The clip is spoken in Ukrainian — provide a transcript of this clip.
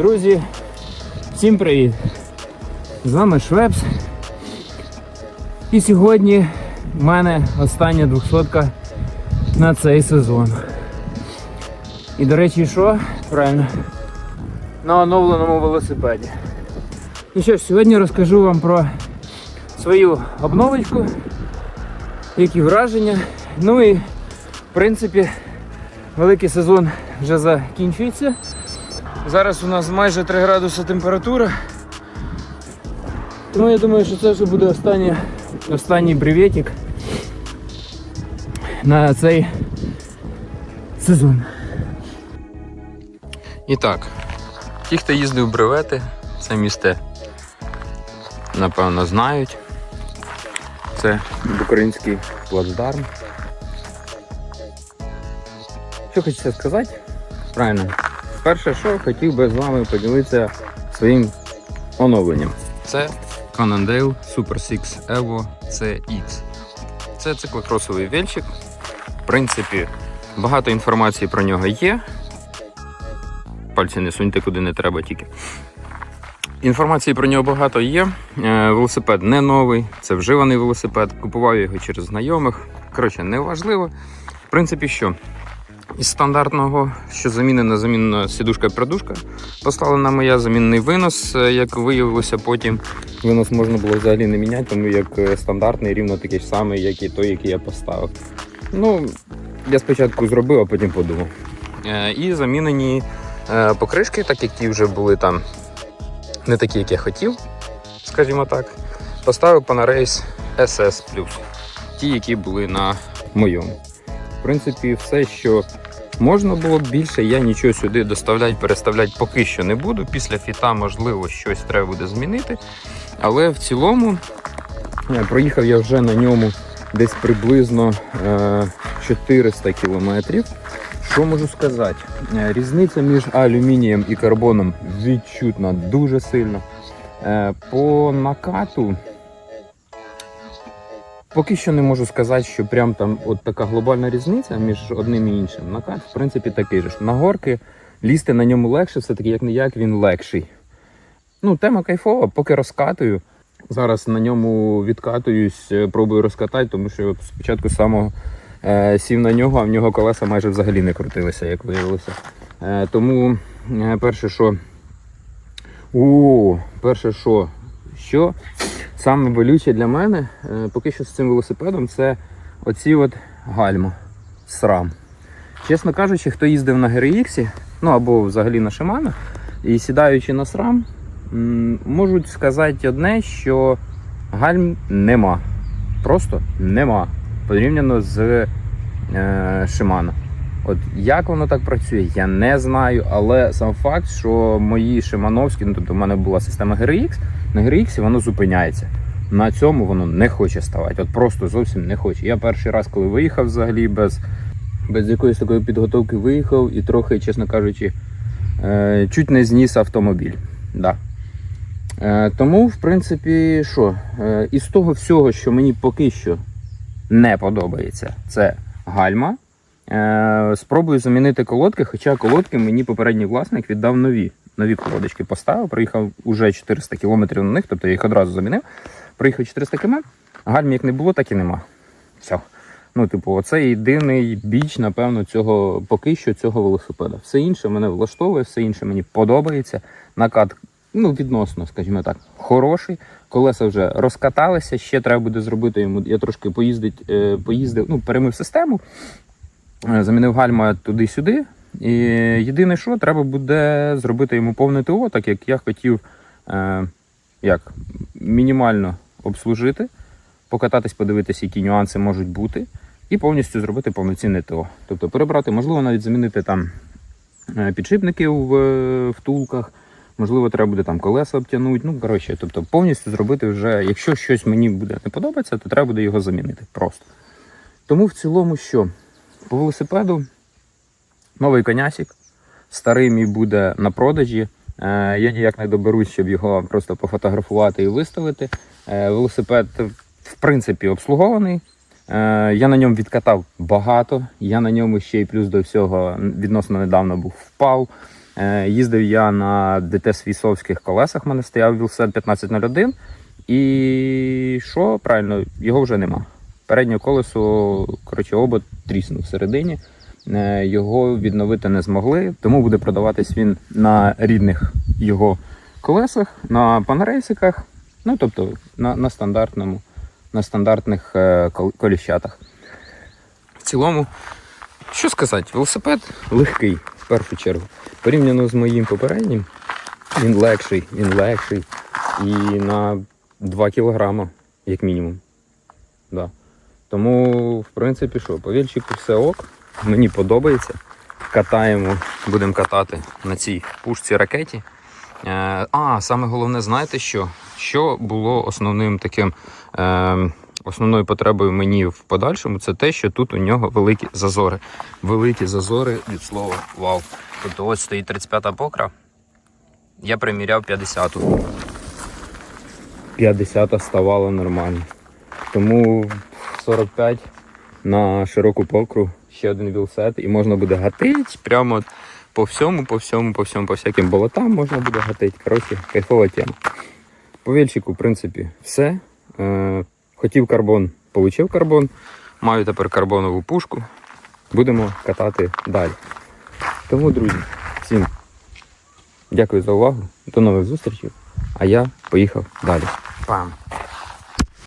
Друзі, всім привіт! З вами Швепс. І сьогодні в мене остання двохсотка на цей сезон. І до речі, що? Правильно, на оновленому велосипеді. Ну що ж, сьогодні розкажу вам про свою обновочку, які враження. Ну і в принципі великий сезон вже закінчується. Зараз у нас майже 3 градуси температура. Тому я думаю, що це вже буде останній, останній бреветик на цей сезон. І так, ті, хто їздив бревети, це місте, напевно, знають. Це український плацдарм. Що хочеться сказати? Правильно. Перше, що хотів би з вами поділитися своїм оновленням. Це Cannondale Super 6 Evo CX. Це циклокросовий вельчик. В принципі, багато інформації про нього є. Пальці не суньте куди не треба тільки. Інформації про нього багато є. Е, Велосипед не новий, це вживаний велосипед. Купував його через знайомих. Коротше, не важливо. В принципі, що? Із стандартного, що замінена замінена сідушка-придушка, поставлена моя замінний винос, е, як виявилося потім. Винос можна було взагалі не міняти, тому як е, стандартний, рівно такий ж самий, як і той, який я поставив. Ну, я спочатку зробив, а потім подумав. Е, І замінені покришки, так як ті вже були там не такі, як я хотів, скажімо так. Поставив Panareis SS ті, які були на моєму. В принципі, все, що можна було б більше, я нічого сюди доставляти, переставляти поки що не буду. Після фіта, можливо, щось треба буде змінити. Але в цілому е, проїхав я вже на ньому десь приблизно е, 400 кілометрів. Що можу сказати? Е, Різниця між алюмінієм і карбоном відчутна дуже сильно. Е, По накату поки що не можу сказати, що прям там от така глобальна різниця між одним і іншим. Накат, в принципі, такий же. ж. На горки лізти на ньому легше, все-таки як не як він легший. Ну, тема кайфова, поки розкатую. Зараз на ньому відкатуюсь, е, пробую розкатати, тому що от спочатку самого е, сів на нього, а в нього колеса майже взагалі не крутилися, як виявилося. Е, тому е, перше, що. О, перше, що, що саме болюче для мене, е, поки що з цим велосипедом, це оці от гальма, срам. Чесно кажучи, хто їздив на GRX, ну або взагалі на Shimano, і сідаючи на срам, можуть сказати одне, що гальм нема. Просто нема. Порівняно з е, Shimano. От як воно так працює, я не знаю, але сам факт, що мої шимановські, ну тобто в мене була система GRX, на GRX воно зупиняється. На цьому воно не хоче ставати. От просто зовсім не хоче. Я перший раз, коли виїхав взагалі без, без якоїсь такої підготовки, виїхав і трохи, чесно кажучи, е, чуть не зніс автомобіль. Да. Е, тому, в принципі, що, е, із того всього, що мені поки що не подобається, це гальма. Е, спробую замінити колодки, хоча колодки мені попередній власник віддав нові. Нові колодочки поставив, приїхав уже 400 км на них, тобто я їх одразу замінив. Приїхав 400 км, гальм як не було, так і нема. Все. Ну, типу, оце єдиний біч, напевно, цього поки що цього велосипеда. Все інше мене влаштовує, все інше мені подобається. Накат, ну, відносно, скажімо так, хороший. Колеса вже розкаталися, ще треба буде зробити йому. Я трошки поїздить, е, поїздив, ну, перемив систему. Е, замінив гальма туди-сюди. І єдине, що треба буде зробити йому повне ТО, так як я хотів е, як, мінімально обслужити, покататись, подивитися, які нюанси можуть бути, і повністю зробити повноцінне ТО. Тобто перебрати, можливо, навіть замінити там е, підшипники в е, втулках, можливо, треба буде там колеса обтягнути. Ну, коротше, тобто повністю зробити вже, якщо щось мені буде не подобається, то треба буде його замінити просто. Тому в цілому що? По велосипеду новий конясик. Старий мій буде на продажі. Е, Я ніяк не доберусь, щоб його просто пофотографувати і виставити. Е, Велосипед, в принципі, обслугований. Е, Я на ньому відкатав багато. Я на ньому ще й плюс до всього відносно недавно був впав. Їздив я на ДТ свісовських колесах, в мене стояв Вілсет 1501. І що правильно, його вже нема. Переднє колесо, коротше, обод тріснув всередині. Е, Його відновити не змогли, тому буде продаватись він на рідних його колесах, на панорейсиках, ну тобто на, на стандартному, на стандартних е, коліщатах. В цілому, що сказати, велосипед легкий в першу чергу. Порівняно з моїм попереднім, він легший, він легший. І на 2 кілограма, як мінімум. Да. Тому, в принципі, що, по вільчику все ок. Мені подобається. Катаємо, будемо катати на цій пушці ракеті. Е, а, саме головне, знаєте що? Що було основним таким е, основною потребою мені в подальшому, це те, що тут у нього великі зазори. Великі зазори від слова вау. Тобто ось стоїть 35-та покра. Я приміряв 50-ту. 50-та ставала нормально. Тому 45 на широку покру ще один вілсет, і можна буде гатить прямо от по всьому, по всьому, по всьому, по всяким болотам можна буде гатить. Коротше, кайфова тема. По вільчику, в принципі, все. Е, хотів карбон, получив карбон. Маю тепер карбонову пушку. Будемо катати далі. Тому, друзі, всім дякую за увагу. До нових зустрічей. А я поїхав далі. Пам!